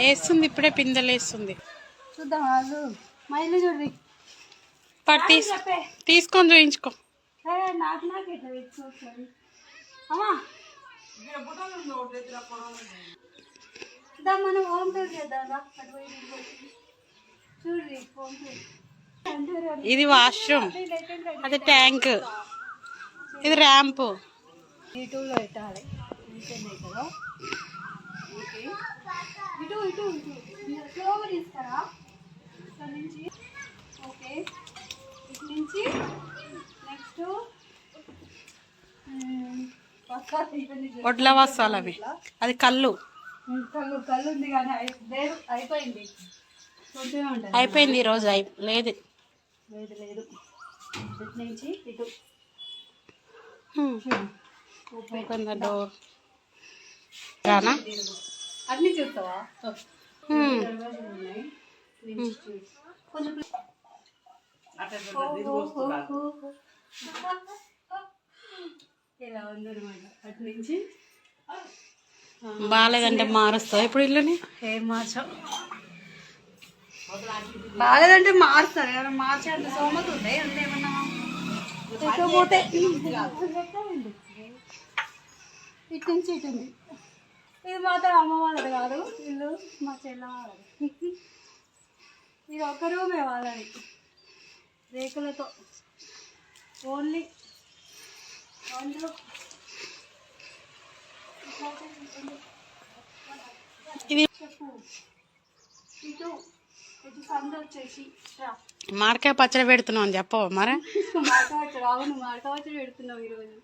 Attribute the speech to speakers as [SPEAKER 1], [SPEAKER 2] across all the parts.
[SPEAKER 1] వేస్తుంది ఇప్పుడే పిందెలు వేస్తుంది. పట్టు తీసు తీసుకొని చూయించుకో. ఇది వాష్రూమ్ అది ట్యాంక్ ఇది ర్యాంపు
[SPEAKER 2] ఈ టూలో పెట్టాలి ఇంకేంది కదా ఓకే. ఇటు ఇటు ఇటు. మీరు స్లోగా తీస్తారా? ఇక్కడ నుంచి. ఓకే. ఇటు నుంచి. నెక్స్ట్ పక్కా ఇవన్నీ చూడు.
[SPEAKER 1] వడ్ల వస్తాలు అవి. అది కళ్ళు.
[SPEAKER 2] కళ్ళు కళ్ళు ఉంది కానీ అయిపోయింది.
[SPEAKER 1] అయిపోయింది ఈరోజు అయి లేదు.
[SPEAKER 2] లేదు లేదు. ఇటు నుంచి ఇటు.
[SPEAKER 1] ఓపెన్ ద డోర్ రానా
[SPEAKER 2] అన్ని చూస్తావా ఇలా ఉందన్నమాట. అటు నుంచి.
[SPEAKER 1] బాగాలేదంటే మారుస్తావు ఇప్పుడు ఇల్లుని?
[SPEAKER 2] ఏం మార్చాం? బాగాలేదంటే మారుస్తారు ఎవరైనా మార్చే అంత సోమత ఉండే అంటే ఏమన్నా? ఇటు నుంచి ఇటు ఉంది. ఇది మాత్రం అమ్మ వాళ్ళది కాదు. ఇల్లు మా చెల్ల వాళ్ళది. ఇది ఒక్క రూమే వాళ్ళది. రేకులతో. ఓన్లీ అందులో
[SPEAKER 1] పచ్చడి పెడుతున్నావు అని చెప్పవా మరి?
[SPEAKER 2] మాడకవచ్చు అవును మాడకవచ్చు పెడుతున్నావు ఈరోజు.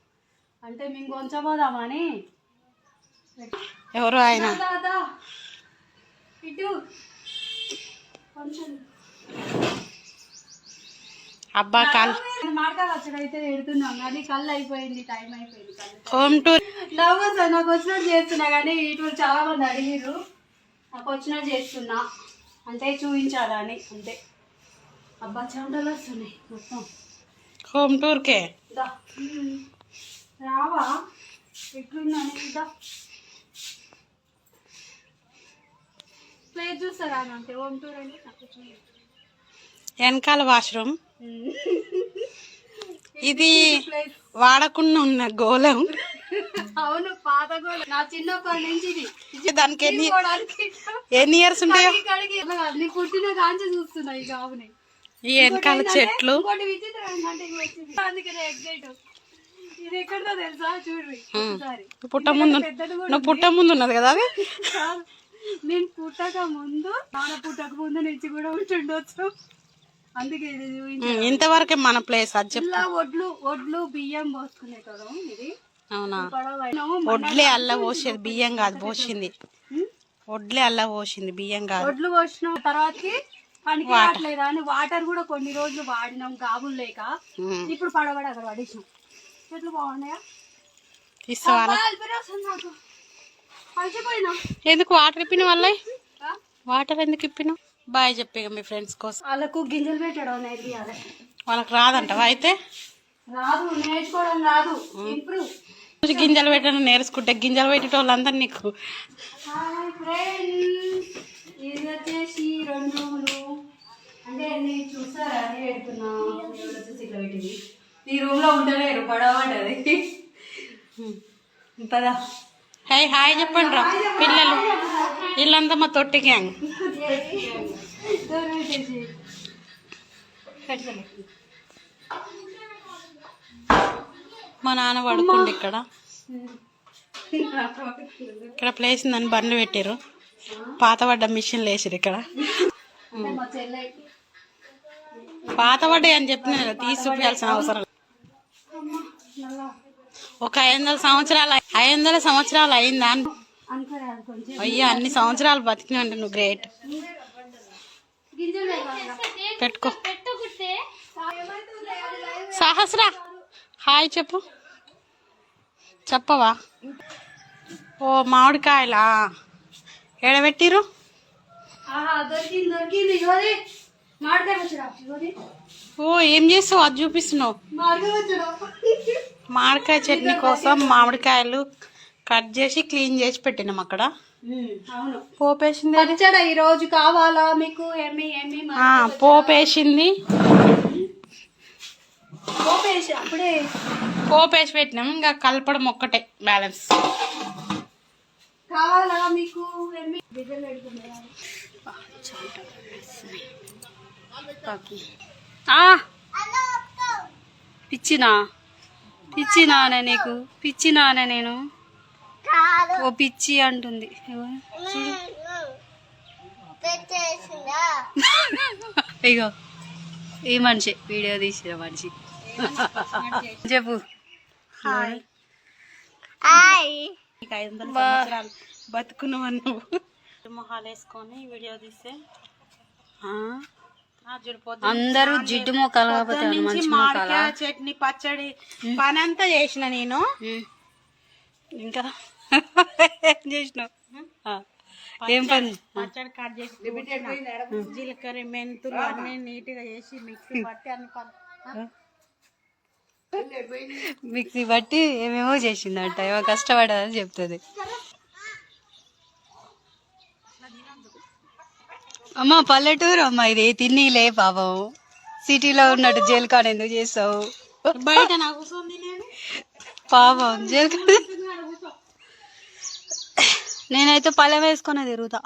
[SPEAKER 2] అంటే మేము కొంచెం పోదామని
[SPEAKER 1] ఎవరు ఆయన? అబ్బా కాల్
[SPEAKER 2] అయితే పెడుతున్నాం. కానీ కళ్ళు అయిపోయింది టైం అయిపోయింది
[SPEAKER 1] హోమ్ టూర్
[SPEAKER 2] నవ్వు సార్ నాకు వచ్చినట్టు చేస్తున్నా కానీ ఇటు చాలా మంది అడిగిర్రు. నాకు వచ్చినట్టు చేస్తున్నా. అంటే చూపించాలని అంతే. అబ్బా చెమటలు వస్తున్నాయి మొత్తం.
[SPEAKER 1] హోమ్ టూర్కే?
[SPEAKER 2] దా. రావా? ఎట్లుందని దా. ప్లేస్ చూస్తారా అంతే హోమ్ టూర్ అంటే నాకు చూడండి
[SPEAKER 1] వెనకాల వాష్రూమ్. ఇది వాడకుండా ఉన్న గోళం.
[SPEAKER 2] అవును పాత గోడ నా చిన్నప్పటి నుంచి ఇది.
[SPEAKER 1] దానికి ఎన్ని ఎన్ని ఇయర్స్ ఉంటాయో?
[SPEAKER 2] నీ పుట్టిన కాంచి చూస్తున్నా ఈ జాబుని
[SPEAKER 1] ఈ వెనకాల చెట్లు.
[SPEAKER 2] ఇది ఎక్కడదో తెలుసా? ఒకసారి.
[SPEAKER 1] పుట్ట ముందు నువ్వు పుట్ట ముందు ఉన్నది కదా అది?
[SPEAKER 2] కాదు. నేను పుట్టక ముందు నాన్న పుట్టక ముందు నుంచి కూడా ఉంటుండొచ్చు. అందుకే ఇది చూపించాను.
[SPEAKER 1] ఇంతవరకే మన ప్లేస్ అది
[SPEAKER 2] ఇలా ఒడ్లు ఒడ్లు బియ్యం పోసుకునేటోళ్ళం ఇది?
[SPEAKER 1] అవునా. వడ్లే అల్ల పోసేది బియ్యం కాదు పోసింది. వడ్లే అల్ల పోసింది బియ్యం కాదు.
[SPEAKER 2] ఒడ్లు పోసిన తర్వాతకి పనికి రావట్లేదా అని వాటర్ కూడా కొన్ని రోజులు వాడినాం గాబులు లేక. ఇప్పుడు పడబడి అక్కడ పడేసినాం. చెట్లు బాగున్నాయా అబ్బా, అల్పిరి వస్తుంది నాకు అలసిపోయినా
[SPEAKER 1] ఎందుకు వాటర్ ఇప్పిన వల్ల వాటర్ ఎందుకు ఇప్పినావు? బాయ్ చెప్పి మీ ఫ్రెండ్స్ కోసం.
[SPEAKER 2] వాళ్ళకు గింజలు పెట్టడం నేర్పియాలి.
[SPEAKER 1] వాళ్ళకి రాదంటవా అయితే?
[SPEAKER 2] రాదు నేర్చుకోవడం రాదు. ఇంప్రూవ్
[SPEAKER 1] గింజలు పెట్టడం నేర్చుకుంటే గింజలు పెట్టేటోళ్ళందరూ నీకు.
[SPEAKER 2] ఇది వచ్చేసి రెండు రూములు అంటే నేను చూస్తారా? అని పెడుతున్నా. దేవుడు వచ్చేసి ఇట్లా పెట్టింది. ఈ రూమ్లో ఉండలేరు పడవడ్డది పదా.
[SPEAKER 1] హాయ్ హాయ్ చెప్పండి రా పిల్లలు. వీళ్ళంతా మా తొట్టి గ్యాంగ్. మా నాన్న పడుకుండు ఇక్కడ. ఇక్కడ ప్లేస్ ఉందని బండ్లు పెట్టారు పాతబడ్డ మిషన్లు వేసారు ఇక్కడ.
[SPEAKER 2] పాత మా
[SPEAKER 1] పాతబడ్డాయి అని చెప్పిన తీసి చూపించాల్సిన అవసరం ఒక ఐదు వందల సంవత్సరాలు ఐదు వందల సంవత్సరాలు అయిందా అయ్యా అన్ని సంవత్సరాలు బతికినంటే నువ్వు గ్రేట్. పెట్టుకో. సహస్రా హాయ్ చెప్పు. చెప్పవా? ఓ మామిడికాయలా? ఎడబెట్టిరు
[SPEAKER 2] దొరికింది దొరికింది
[SPEAKER 1] ఓ ఏం చేస్తావు? అది చూపిస్తున్నావు.
[SPEAKER 2] మామిడికాయ
[SPEAKER 1] చట్నీ కోసం మామిడికాయలు కట్ చేసి క్లీన్ చేసి పెట్టినాం అక్కడ. పోపేసింది
[SPEAKER 2] ఈ రోజు కావాలా మీకు?
[SPEAKER 1] పోపేసింది.
[SPEAKER 2] పోపేసి అప్పుడే
[SPEAKER 1] పోపేసి పెట్టినాం. ఇంకా కలపడం ఒక్కటే బ్యాలెన్స్.
[SPEAKER 2] కావాలా మీకు? పిచ్చినా? పిచ్చినానే నీకు? పిచ్చినానే నేను? ఓ పిచ్చి అంటుంది? ఇగో ఈ మనిషి వీడియో తీసిన మనిషి. చెప్పు.
[SPEAKER 1] ఐదు వందల సంవత్సరాలు బతుకున్నావు నువ్వు? మొహాలు వేసుకొని వీడియో తీస్తే
[SPEAKER 2] అందరూ జిడ్డు మొక్కలు కాకపోతే
[SPEAKER 1] మామిడికాయ చట్నీ పచ్చడి పని అంతా చేసిన నేను. ఇంకా?
[SPEAKER 2] ఏం చేసినావు? ఆ, ఏం పని?
[SPEAKER 1] పచ్చడి కట్ చేసి. జీలకర్ర మెంతులు అన్ని నీట్గా చేసి మిక్సీ పట్టి అన్ని
[SPEAKER 2] మిక్సీ బట్టి ఏమేమో చేసిందంట. ఏమో కష్టపడదని చెప్తుంది. అమ్మ పల్లెటూరు అమ్మ ఇది. తిన్నీలే పాపం. సిటీలో ఉన్నట్టు జైలు కాడ ఎందుకు చేస్తావు?
[SPEAKER 1] బయట
[SPEAKER 2] పాపం జైలు కాడ. నేనైతే పళ్ళెం వేసుకొని తిరుగుతా.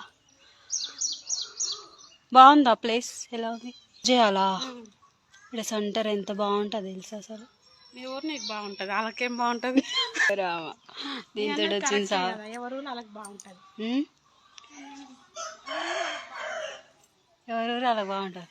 [SPEAKER 2] బాగుందా ప్లేస్? ఎలా ఉంది? చేయాలా ఇక్కడ సెంటర్ ఎంత బాగుంటుంది తెలుసా అసలు?
[SPEAKER 1] మీ ఊరు నీకు బాగుంటది వాళ్ళకేం బాగుంటది?
[SPEAKER 2] రామ దీంతో వచ్చింది
[SPEAKER 1] ఎవరు వాళ్ళకి బాగుంటది?
[SPEAKER 2] ఎవరెవరు అలా బాగుంటుంది.